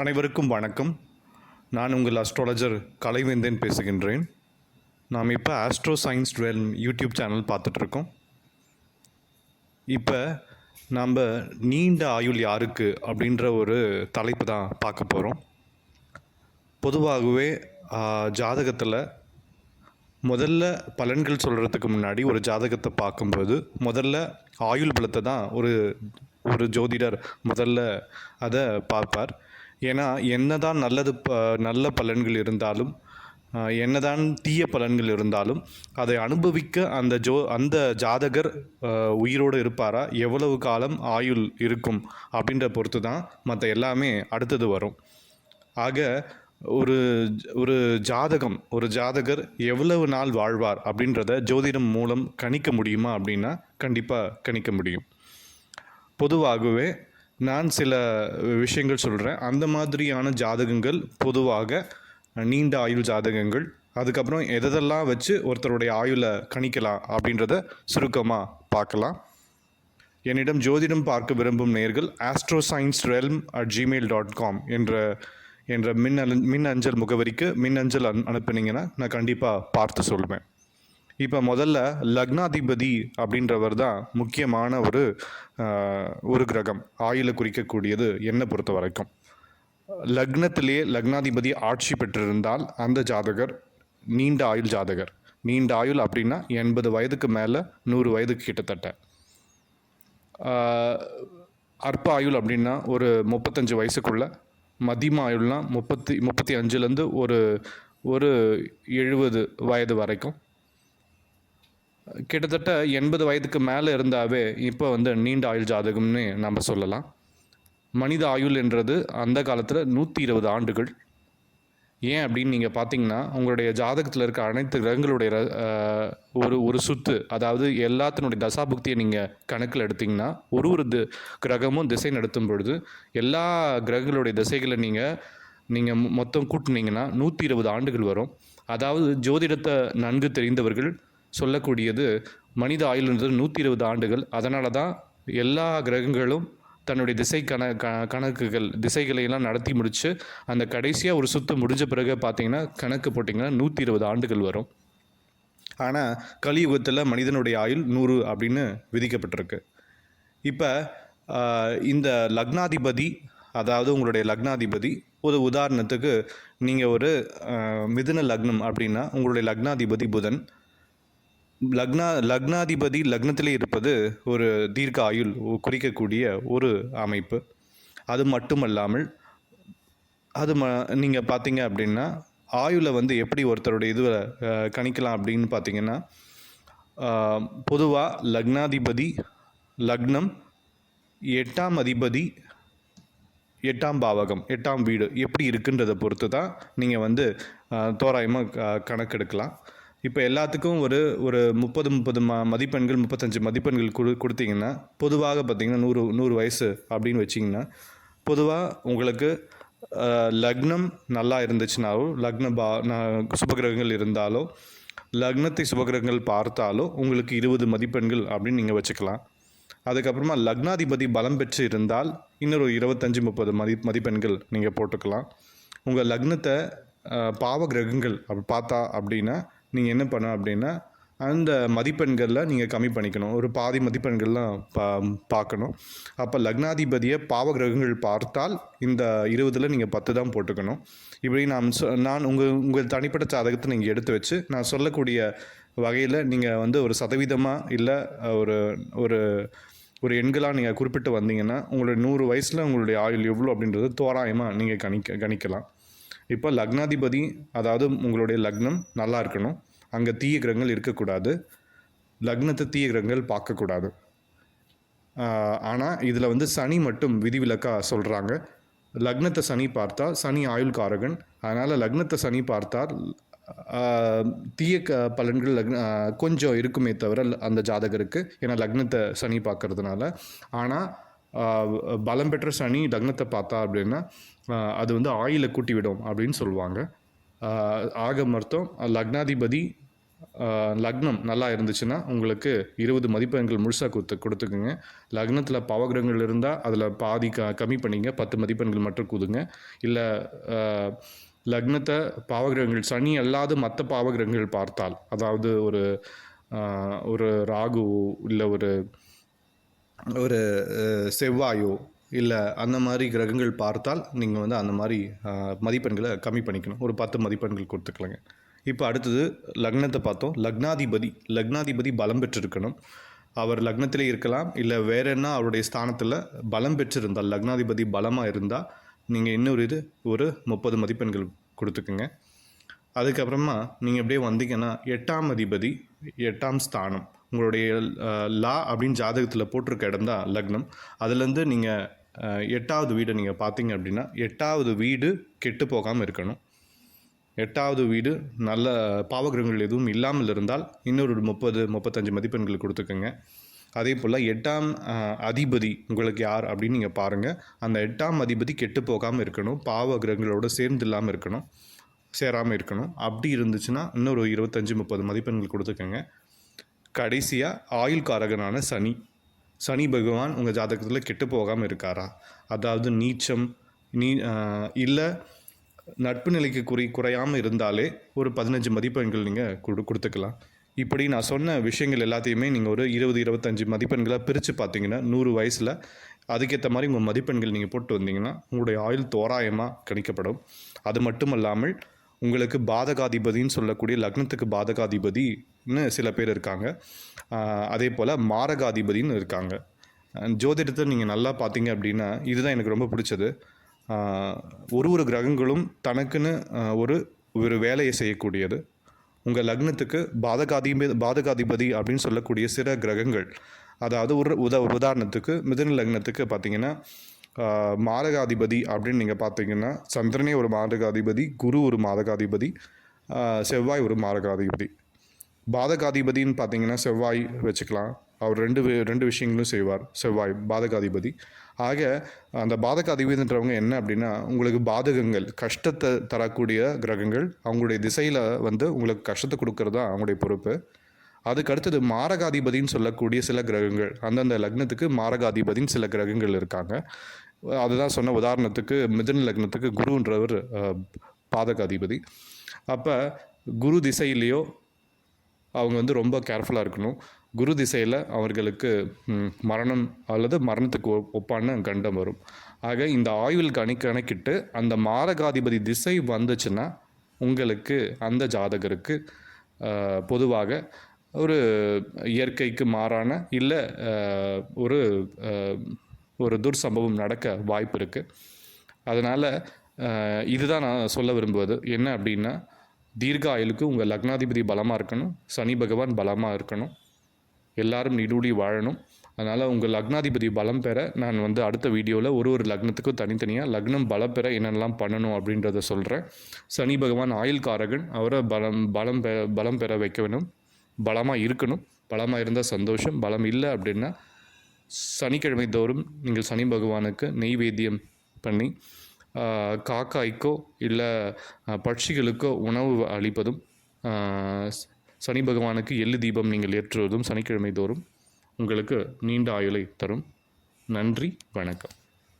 அனைவருக்கும் வணக்கம். நான் உங்கள் அஸ்ட்ராலஜர் கலைவேந்தன் பேசுகின்றேன். நாம் இப்போ astro science twelve YouTube channel பார்த்துட்ருக்கோம் இப்போ நாம் நீண்ட ஆயுள் யாருக்கு அப்படின்ற ஒரு தலைப்பு தான் பார்க்க போகிறோம் பொதுவாகவே ஜாதகத்தில் முதல்ல பலன்கள் சொல்கிறதுக்கு முன்னாடி ஒரு ஜாதகத்தை பார்க்கும்போது முதல்ல ஆயுள் பலத்தை தான் ஒரு ஒரு ஜோதிடர் முதல்ல அதை பார்ப்பார். ஏன்னா என்னதான் நல்லது ப நல்ல பலன்கள் இருந்தாலும் என்னதான் தீய பலன்கள் இருந்தாலும் அதை அனுபவிக்க அந்த ஜோ அந்த ஜாதகர் உயிரோடு இருப்பாரா? எவ்வளவு காலம் ஆயுள் இருக்கும்? அப்படின்ற பொறுத்து தான் மற்ற எல்லாமே அடுத்தது வரும். ஆக ஒரு ஒரு ஜாதகம் ஒரு ஜாதகர் எவ்வளவு நாள் வாழ்வார் அப்படின்றத ஜோதிடம் மூலம் கணிக்க முடியுமா அப்படின்னா கண்டிப்பாக கணிக்க முடியும். பொதுவாகவே நான் சில விஷயங்கள் சொல்கிறேன் அந்த மாதிரியான ஜாதகங்கள் பொதுவாக நீண்ட ஆயுள் ஜாதகங்கள். அதுக்கப்புறம் எதெல்லாம் வச்சு ஒருத்தருடைய ஆயுளை கணிக்கலாம் அப்படின்றத சுருக்கமாக பார்க்கலாம். என்னிடம் ஜோதிடம் பார்க்க விரும்பும் நேர்கள் astro science realm at Gmail dot com என்ற என்ற மின் அல மின் அஞ்சல் முகவரிக்கு மின் அஞ்சல் அனு அனுப்புனீங்கன்னா நான் கண்டிப்பாக பார்த்து சொல்வேன். இப்போ முதல்ல லக்னாதிபதி அப்படின்றவர் தான் முக்கியமான ஒரு ஒரு கிரகம். ஆயுளை குறிக்கக்கூடியது என்னை பொறுத்த வரைக்கும். லக்னத்திலேயே லக்னாதிபதி ஆட்சி பெற்றிருந்தால் அந்த ஜாதகர் நீண்ட ஆயுள் ஜாதகர். நீண்ட ஆயுள் அப்படின்னா எண்பது வயதுக்கு மேலே நூறு வயதுக்கு கிட்டத்தட்ட. அற்ப ஆயுள் அப்படின்னா ஒரு முப்பத்தஞ்சு வயசுக்குள்ள மதிம ஆயுள்னா முப்பத்தி முப்பத்தி அஞ்சுலேருந்து ஒரு ஒரு எழுபது வயது வரைக்கும். கிட்டத்தட்ட எண்பது வயதுக்கு மேலே இருந்தாவே இப்போ வந்து நீண்ட ஆயுள் ஜாதகம்னு நம்ம சொல்லலாம். மனித ஆயுள் என்றது அந்த காலத்தில் நூற்றி இருபது ஆண்டுகள். ஏன் அப்படின்னு நீங்கள் பார்த்தீங்கன்னா உங்களுடைய ஜாதகத்தில் இருக்க அனைத்து கிரகங்களுடைய ர- ஒரு ஒரு சுத்து அதாவது எல்லாத்தினுடைய தசாபுக்தியை நீங்கள் கணக்கில் எடுத்திங்கன்னா ஒரு ஒரு தி கிரகமும் திசை நடத்தும் பொழுது எல்லா கிரகங்களுடைய திசைகளை நீங்கள் நீங்கள் மொத்தம் கூட்டினீங்கன்னா நூற்றி இருபது ஆண்டுகள் வரும். அதாவது ஜோதிடத்தை நன்கு தெரிந்தவர்கள் சொல்லக்கூடியது மனித ஆயுள்ன்றது நூற்றி இருபது ஆண்டுகள். அதனால தான் எல்லா கிரகங்களும் தன்னுடைய திசை கண க கணக்குகள் திசைகளை எல்லாம் நடத்தி முடித்து அந்த கடைசியாக ஒரு சுத்தம் முடிஞ்ச பிறகு பார்த்தீங்கன்னா கணக்கு போட்டிங்கன்னா நூற்றி இருபது ஆண்டுகள் வரும். ஆனால் கலியுகத்தில் மனிதனுடைய ஆயுள் நூறு அப்படின்னு விதிக்கப்பட்டிருக்கு. இப்போ இந்த லக்னாதிபதி அதாவது உங்களுடைய லக்னாதிபதி ஒரு உதாரணத்துக்கு நீங்கள் ஒரு மிதுன லக்னம் அப்படின்னா உங்களுடைய லக்னாதிபதி புதன் லக்னா லக்னாதிபதி லக்னத்திலே இருப்பது ஒரு தீர்க்க ஆயுள் குறிக்கக்கூடிய ஒரு அமைப்பு. அது மட்டுமல்லாமல் அது ம நீங்கள் பார்த்தீங்க அப்படின்னா ஆயுளை வந்து எப்படி ஒருத்தருடைய இதுவை கணிக்கலாம் அப்படின்னு பார்த்தீங்கன்னா பொதுவாக லக்னாதிபதி லக்னம் எட்டாம் அதிபதி எட்டாம் பாவகம் எட்டாம் வீடு எப்படி இருக்குன்றதை பொறுத்து தான் நீங்கள் வந்து தோராயமாக கணக்கெடுக்கலாம். இப்போ எல்லாத்துக்கும் ஒரு ஒரு முப்பது முப்பது ம மதிப்பெண்கள் முப்பத்தஞ்சு மதிப்பெண்கள் கொடு கொடுத்தீங்கன்னா பொதுவாக பார்த்தீங்கன்னா நூறு நூறு வயசு அப்படின்னு வச்சிங்கன்னா பொதுவாக உங்களுக்கு லக்னம் நல்லா இருந்துச்சுனாலும் லக்ன பா ந- சுபகிரகங்கள் இருந்தாலோ லக்னத்தை சுபகிரகங்கள் பார்த்தாலும் உங்களுக்கு இருபது மதிப்பெண்கள் அப்படின்னு நீங்கள் வச்சுக்கலாம். அதுக்கப்புறமா லக்னாதிபதி பலம் பெற்று இருந்தால் இன்னொரு இருபத்தஞ்சி முப்பது மதி மதிப்பெண்கள் நீங்கள் போட்டுக்கலாம். உங்கள் லக்னத்தை பாவ கிரகங்கள் அப்படி பார்த்தா அப்படின்னா நீங்கள் என்ன பண்ண அப்படின்னா அந்த மதிப்பெண்களில் நீங்கள் கம்மி பண்ணிக்கணும். ஒரு பாதி மதிப்பெண்கள்லாம் பா பார்க்கணும் அப்போ லக்னாதிபதியை பாவ கிரகங்கள் பார்த்தால் இந்த இருபதில் நீங்கள் பத்து தான் போட்டுக்கணும். இப்படி நான் சொ- நான் உங்கள் உங்கள் தனிப்பட்ட ஜாதகத்தை நீங்கள் எடுத்து வச்சு நான் சொல்லக்கூடிய வகையில் நீங்கள் வந்து ஒரு சதவீதமாக இல்லை ஒரு ஒரு ஒரு எண்களாக நீங்கள் குறிப்பிட்டு வந்தீங்கன்னா உங்களுடைய நூறு வயசில் உங்களுடைய ஆயுள் எவ்வளோ அப்படின்றது தோராயமாக நீங்கள் கணிக்க கணிக்கலாம். இப்போ லக்னாதிபதி அதாவது உங்களுடைய லக்னம் நல்லா இருக்கணும். அங்கே தீய கிரகங்கள் இருக்கக்கூடாது. லக்னத்தை தீய கிரகங்கள் பார்க்கக்கூடாது. ஆனால் இதில் வந்து சனி மட்டும் விதிவிலக்காக சொல்கிறாங்க லக்னத்தை சனி பார்த்தா சனி ஆயுள் காரகன் அதனால் லக்னத்தை சனி பார்த்தால் தீய க பலன்கள் லக்ன கொஞ்சம் இருக்குமே தவிர அந்த ஜாதகருக்கு. ஏன்னா லக்னத்தை சனி பார்க்கறதுனால. ஆனால் பலம் பெற்ற சனி லக்னத்தை பார்த்தா அப்படின்னா அது வந்து ஆயில கூட்டி விடும் அப்படின்னு சொல்லுவாங்க. ஆக மொத்தம் லக்னாதிபதி லக்னம் நல்லா இருந்துச்சுன்னா உங்களுக்கு இருபது மதிப்பெண்கள் முழுசாக கொடுத்து கொடுத்துக்குங்க. லக்னத்தில் பாவகிரகங்கள் இருந்தால் அதில் பாதி க கம்மி பண்ணிங்க. பத்து மதிப்பெண்கள் மட்டும் கொடுங்க இல்லை லக்னத்தை பாவகிரகங்கள் சனி அல்லாத மற்ற பாவகிரகங்கள் பார்த்தால் அதாவது ஒரு ஒரு ராகு இல்லை ஒரு ஒரு செவ்வாயோ இல்லை அந்த மாதிரி கிரகங்கள் பார்த்தால் நீங்கள் வந்து அந்த மாதிரி மதிப்பெண்களை கம்மி பண்ணிக்கணும். ஒரு பத்து மதிப்பெண்கள் கொடுத்துக்கலாங்க. இப்போ அடுத்தது லக்னத்தை பார்த்தோம். லக்னாதிபதி லக்னாதிபதி பலம் பெற்றிருக்கணும். அவர் லக்னத்திலே இருக்கலாம் இல்லை வேற என்ன அவருடைய ஸ்தானத்தில் பலம் பெற்றிருந்தால் லக்னாதிபதி பலமாக இருந்தால் நீங்கள் இன்னொரு இது ஒரு முப்பது மதிப்பெண்கள் கொடுத்துக்குங்க. அதுக்கப்புறமா நீங்கள் அப்படியே வந்தீங்கன்னா எட்டாம் அதிபதி எட்டாம் ஸ்தானம். உங்களுடைய லா அப்படின்னு ஜாதகத்தில் போட்டிருக்க இடம் தான் லக்னம். அதுலேருந்து நீங்கள் எட்டாவது வீடை நீங்கள் பார்த்தீங்க அப்படின்னா எட்டாவது வீடு கெட்டு போகாமல் இருக்கணும். எட்டாவது வீடு நல்ல பாவகிரகங்கள் எதுவும் இல்லாமல் இருந்தால் இன்னொரு முப்பது முப்பத்தஞ்சு மதிப்பெண்கள் கொடுத்துக்கோங்க. அதே போல் எட்டாம் அதிபதி உங்களுக்கு யார் அப்படின்னு நீங்கள் பாருங்கள் அந்த எட்டாம் அதிபதி கெட்டு போகாமல் இருக்கணும். பாவகிரகங்களோட சேர்ந்து இல்லாமல் இருக்கணும். சேராமல் இருக்கணும். அப்படி இருந்துச்சுன்னா இன்னொரு இருபத்தஞ்சி முப்பது மதிப்பெண்கள் கொடுத்துக்கோங்க. கடைசியாக ஆயுள் காரகனான சனி. சனி பகவான் உங்கள் ஜாதகத்தில் கெட்டு போகாமல் இருக்காரா? அதாவது நீச்சம் நீ இல்லை நட்பு நிலைக்கு குறை குறையாமல் இருந்தாலே ஒரு பதினஞ்சு மதிப்பெண்கள் நீங்கள் கொடு கொடுத்துக்கலாம். இப்படி நான் சொன்ன விஷயங்கள் எல்லாத்தையுமே நீங்கள் ஒரு இருபது இருபத்தஞ்சி மதிப்பெண்களை பிரித்து பார்த்தீங்கன்னா நூறு வயசில் அதுக்கேற்ற மாதிரி உங்கள் மதிப்பெண்கள் நீங்கள் போட்டு வந்தீங்கன்னா உங்களுடைய ஆயுள் தோராயமாக கணிக்கப்படும். அது மட்டும் அல்லாமல் உங்களுக்கு பாதகாதிபதின்னு சொல்லக்கூடிய லக்னத்துக்கு பாதகாதிபதி சில பேர் இருக்காங்க. அதே போல் மாரகாதிபதினு இருக்காங்க. ஜோதிடத்தை நீங்கள் நல்லா பார்த்தீங்க அப்படின்னா இதுதான் எனக்கு ரொம்ப பிடிச்சது. ஒரு ஒரு கிரகங்களும் தனக்குன்னு ஒரு ஒரு வேலையை செய்யக்கூடியது. உங்கள் லக்னத்துக்கு பாதகாதிபதி பாதகாதிபதி அப்படின்னு சொல்லக்கூடிய சில கிரகங்கள். அதாவது ஒரு உத உதாரணத்துக்கு மிதுன லக்னத்துக்கு பார்த்தீங்கன்னா மாரகாதிபதி அப்படின்னு நீங்கள் பார்த்தீங்கன்னா சந்திரனே ஒரு மாரகாதிபதி குரு ஒரு மாரகாதிபதி செவ்வாய் ஒரு மாரகாதிபதி. பாதகாதிபதின்னு பார்த்தீங்கன்னா செவ்வாய் வச்சுக்கலாம். அவர் ரெண்டு ரெண்டு விஷயங்களும் செய்வார் செவ்வாய் பாதகாதிபதி. ஆக அந்த பாதகாதிபதின்றவங்க என்ன அப்படின்னா உங்களுக்கு பாதகங்கள் கஷ்டத்தை தரக்கூடிய கிரகங்கள் அவங்களுடைய திசையில் வந்து உங்களுக்கு கஷ்டத்தை கொடுக்கறது தான் அவங்களுடைய பொறுப்பு. அதுக்கு அடுத்தது மாரகாதிபதின்னு சொல்லக்கூடிய சில கிரகங்கள் அந்தந்த லக்னத்துக்கு மாரகாதிபதின்னு சில கிரகங்கள் இருக்காங்க. அதுதான் சொன்ன உதாரணத்துக்கு மிதன் லக்னத்துக்கு குருன்றவர் பாதகாதிபதி. அப்போ குரு திசையிலேயோ அவங்க வந்து ரொம்ப கேர்ஃபுல்லாக இருக்கணும். குரு திசையில் அவர்களுக்கு மரணம் அல்லது மரணத்துக்கு ஒ- ஒப்பான கண்டம் வரும். ஆக இந்த ஆயுள் கணி கணக்கிட்டு அந்த மாரகாதிபதி திசை வந்துச்சுன்னா உங்களுக்கு அந்த ஜாதகருக்கு பொதுவாக ஒரு இயற்கைக்கு மாறான இல்லை ஒரு ஒரு துர்சம்பவம் நடக்க வாய்ப்பு இருக்குது அதனால் இதுதான் நான் சொல்ல விரும்புவது. என்ன அப்படின்னா தீர்க்க ஆயுளுக்கு உங்கள் லக்னாதிபதி பலமாக இருக்கணும். சனி பகவான் பலமாக இருக்கணும். எல்லாரும் நீடூழி வாழணும். அதனால் உங்கள் லக்னாதிபதி பலம் பெற நான் வந்து அடுத்த வீடியோவில் ஒரு ஒரு லக்னத்துக்கும் தனித்தனியாக லக்னம் பலம் பெற என்னெல்லாம் பண்ணணும் அப்படின்றத சொல்கிறேன் சனி பகவான் ஆயுள் காரகன் அவரை பலம் பலம் பெற பலம் பெற வைக்க வேணும் பலமாக இருக்கணும். பலமாக இருந்தால் சந்தோஷம். பலம் இல்லை அப்படின்னா சனிக்கிழமை தோறும் நீங்கள் சனி பகவானுக்கு நெய்வேத்தியம் பண்ணி காக்காய்க்கோ இல்லை பட்சிகளுக்கோ உணவு அளிப்பதும் சனி பகவானுக்கு எள்ளு தீபம் நீங்கள் ஏற்றுவதும் சனிக்கிழமை தோறும் உங்களுக்கு நீண்ட ஆயுளை தரும். நன்றி வணக்கம்.